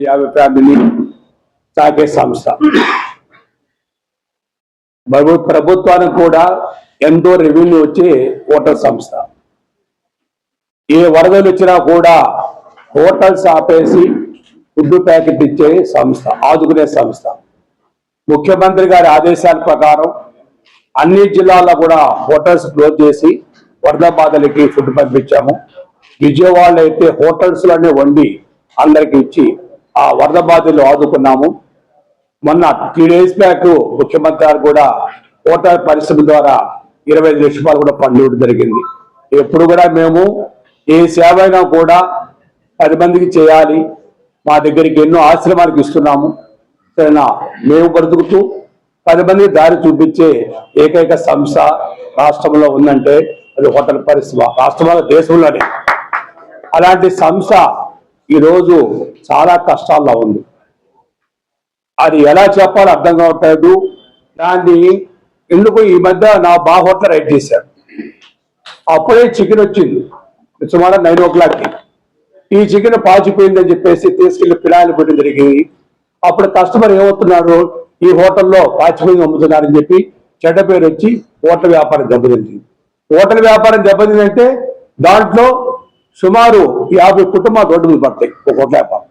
యాభై ఫ్యామిలీ సంస్థ. ప్రభు- ప్రభుత్వానికి కూడా ఎంతో రెవెన్యూ వచ్చే హోటల్ సంస్థ. ఏ వరదలు వచ్చినా కూడా హోటల్స్ ఆపేసి ఫుడ్ ప్యాకెట్ ఇచ్చే సంస్థ ఆదుకునే సంస్థ. ముఖ్యమంత్రి గారి ఆదేశాల ప్రకారం అన్ని జిల్లాల్లో కూడా హోటల్స్ క్లోజ్ చేసి వరద బాధలకి ఫుడ్ పంపించాము. విజయవాడలో అయితే హోటల్స్లోనే వండి అందరికి ఇచ్చి ఆ వరద బాధలు ఆదుకున్నాము. మొన్న త్రీ డేస్ బ్యాక్ ముఖ్యమంత్రి గారు కూడా హోటల్ పరిశ్రమ ద్వారా ఇరవై ఐదు లక్షల కూడా పండుగ జరిగింది. ఎప్పుడు కూడా మేము ఏ సేవ అయినా కూడా పది మందికి చేయాలి. మా దగ్గరికి ఎన్నో ఆశ్రమాలకు ఇస్తున్నాము. సరేనా? మేము బ్రతుకుతూ పది మందికి దారి చూపించే ఏకైక సంస్థ రాష్ట్రంలో ఉందంటే అది హోటల్ పరిశ్రమ. రాష్ట్రంలో దేశంలోనే. అలాంటి సంస్థ ఈరోజు చాలా కష్టాల్లో ఉంది. అది ఎలా చెప్పాలో అర్థం కావట్లేదు. దాన్ని ఎందుకు ఈ మధ్య నా బా హోటల్ రైట్ చేశారు? అప్పుడే చికెన్ వచ్చింది. సుమారు నైన్ ఓ క్లాక్కి. ఈ చికెన్ పాచిపోయిందని చెప్పేసి తీసుకెళ్ళి పిల్లలు పెట్టడం జరిగింది. అప్పుడు కస్టమర్ ఏమవుతున్నారు ఈ హోటల్లో పాచిపోయింది అమ్ముతున్నారని చెప్పి చెడ్డ పేరు వచ్చి హోటల్ వ్యాపారం దెబ్బతింది. హోటల్ వ్యాపారం దెబ్బతిందంటే దాంట్లో సుమారు యాభై కుటుంబాలు రోడ్డు మీద పడతాయి ఒక హోటల్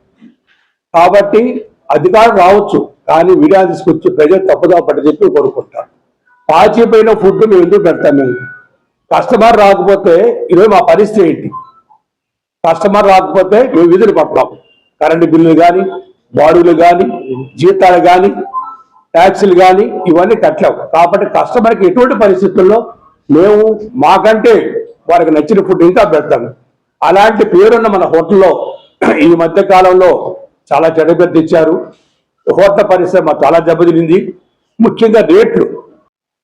కాబట్టి అధికారం రావచ్చు కానీ వీడియో తీసుకొచ్చి ప్రజలు తప్పుదా పట్టి చెప్పి కోరుకుంటారు పాచిపోయిన ఫుడ్ మేము ఎందుకు పెడతాం మేము? కస్టమర్ రాకపోతే ఈరోజు మా పరిస్థితి ఏంటి? కస్టమర్ రాకపోతే మేము విధులు పడతాం కరెంటు బిల్లులు కానీ బాడీలు కానీ జీతాలు కానీ ట్యాక్సీలు కానీ ఇవన్నీ కట్టలేవు. కాబట్టి కస్టమర్కి ఎటువంటి పరిస్థితుల్లో మేము మాకంటే వారికి నచ్చిన ఫుడ్ ఇంకా పెడతాము. అలాంటి పేరున్న మన హోటల్లో ఈ మధ్య కాలంలో చాలా చెడ్డ తెచ్చారు హోటల్ పరిశ్రమ చాలా దెబ్బతినింది. ముఖ్యంగా రేట్లు.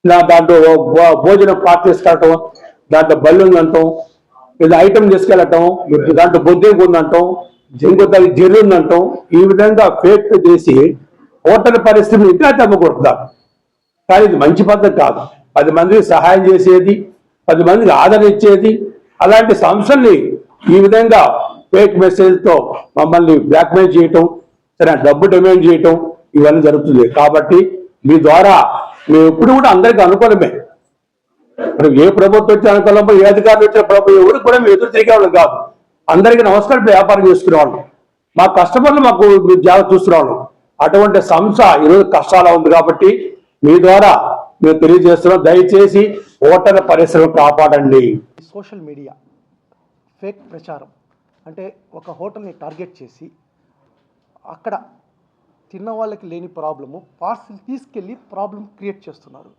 నా దాంట్లో భో- భోజనం పార్క్ తీసుకెళ్ళటం దాంట్లో బల్లు అంటాం లేదా ఐటమ్ తీసుకెళ్ళటం దాంట్లో బొద్దేకు ఉందంటాం జంగుతాయి దానికి ఉందంటాం ఈ విధంగా ఫేక్ చేసి హోటల్ పరిస్థితిని ఇంకా దెబ్బకొడుతున్నారు కానీ ఇది మంచి పద్ధతి కాదు. పది మందికి సహాయం చేసేది పది మందికి ఆదరణ ఇచ్చేది అలాంటి సంస్థల్ని ఈ విధంగా ఫేక్ మెసేజ్తో మమ్మల్ని బ్లాక్మెయిల్ చేయటం సరే డబ్బు డిమాండ్ చేయటం ఇవన్నీ జరుగుతుంది. కాబట్టి మీ ద్వారా మేము ఎప్పుడు కూడా అందరికీ అనుకూలమే. ఇప్పుడు ఏ ప్రభుత్వం వచ్చే అనుకూలమో ఏ అధికారులు వచ్చిన ప్రభుత్వం ఎవరు కూడా మేము ఎదురు తిరిగేవాళ్ళం కాదు. అందరికీ నమస్కారం వ్యాపారం చేసుకునేవాళ్ళం మా కస్టమర్లు మాకు మీరు జాగ్రత్త చూస్తున్నాం అటువంటి సంస్థ ఈరోజు కష్టాలు ఉంది కాబట్టి మీ ద్వారా మేము తెలియజేస్తున్నాం. దయచేసి ఓటర్ల పరిశ్రమ కాపాడండి. సోషల్ మీడియా ఫేక్ ప్రచారం అంటే ఒక హోటల్ని టార్గెట్ చేసి అక్కడ తిన్న వాళ్ళకి లేని ప్రాబ్లము పార్సిల్ తీసుకెళ్ళి ప్రాబ్లం క్రియేట్ చేస్తున్నారు.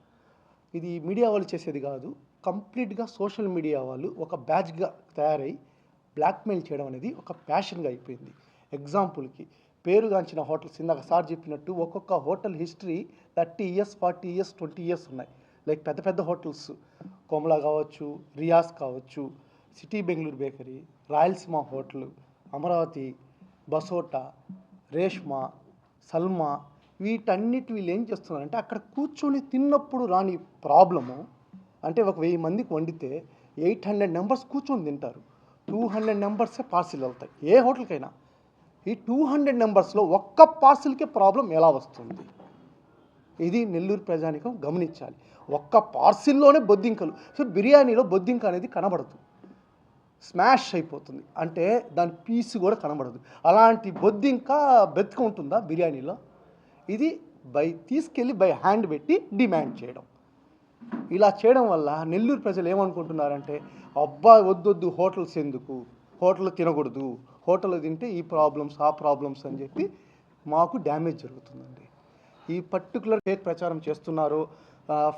ఇది మీడియా వాళ్ళు చేసేది కాదు. కంప్లీట్గా సోషల్ మీడియా వాళ్ళు ఒక బ్యాచ్గా తయారై బ్లాక్మెయిల్ చేయడం అనేది ఒక ప్యాషన్గా అయిపోయింది. ఎగ్జాంపుల్కి పేరుగాంచిన హోటల్స్ ఇందాక సార్ చెప్పినట్టు ఒక్కొక్క hotel history thirty years forty years twenty years ఉన్నాయి. లైక్ పెద్ద పెద్ద హోటల్స్. కోమలా కావచ్చు రియాస్ కావచ్చు city Bangalore bakery Rayalaseema hotel Amaravati బసోటా Reshma Salma వీటన్నిటి వీళ్ళు ఏం చేస్తున్నారంటే అక్కడ కూర్చొని తిన్నప్పుడు రాని ప్రాబ్లము అంటే ఒక వెయ్యి మందికి వండితే ఎయిట్ హండ్రెడ్ నెంబర్స్ కూర్చొని తింటారు. టూ హండ్రెడ్ నెంబర్సే పార్సిల్ వెళ్తాయి ఏ హోటల్కైనా. ఈ టూ హండ్రెడ్ నెంబర్స్లో ఒక్క పార్సిల్కే ప్రాబ్లం ఎలా వస్తుంది? ఇది నెల్లూరు ప్రజానికం గమనించాలి. ఒక్క పార్సిల్లోనే బొద్దింకలు. సో బిర్యానీలో బొద్దింక అనేది కనబడదు. స్మాష్ అయిపోతుంది. అంటే దాని పీస్ కూడా కనబడదు. అలాంటి బొద్ది బొద్దింక ఉంటుందా బిర్యానీలో? ఇది బై తీసుకెళ్ళి బై హ్యాండ్ పెట్టి డిమాండ్ చేయడం. ఇలా చేయడం వల్ల నెల్లూరు ప్రజలు ఏమనుకుంటున్నారంటే అబ్బా వద్దొద్దు హోటల్స్ ఎందుకు? హోటల్ తినకూడదు. హోటల్ తింటే ఈ ప్రాబ్లమ్స్ ఆ ప్రాబ్లమ్స్ అని చెప్పి మాకు డ్యామేజ్ జరుగుతుందండి. ఈ పర్టికులర్ ఫేక్ ప్రచారం చేస్తున్నారో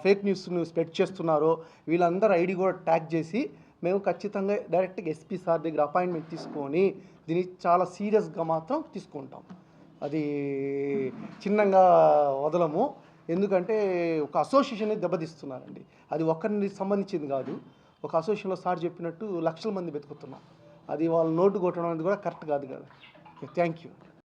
ఫేక్ న్యూస్ను స్ప్రెడ్ చేస్తున్నారో వీళ్ళందరూ ఐడి కూడా ట్యాగ్ చేసి మేము ఖచ్చితంగా డైరెక్ట్గా ఎస్పీ సార్ దగ్గర అపాయింట్మెంట్ తీసుకొని దీన్ని చాలా సీరియస్గా మాత్రం తీసుకుంటాం. అది చిన్నగా వదలము. ఎందుకంటే ఒక అసోసియేషన్ దెబ్బతీస్తున్నారండి. అది ఒకరిని సంబంధించింది కాదు. ఒక అసోసియేషన్లో సార్ చెప్పినట్టు లక్షల మంది వెతుకుతున్నాం. అది వాళ్ళు నోటు కొట్టడం అనేది కూడా కరెక్ట్ కాదు కదా. Thank you.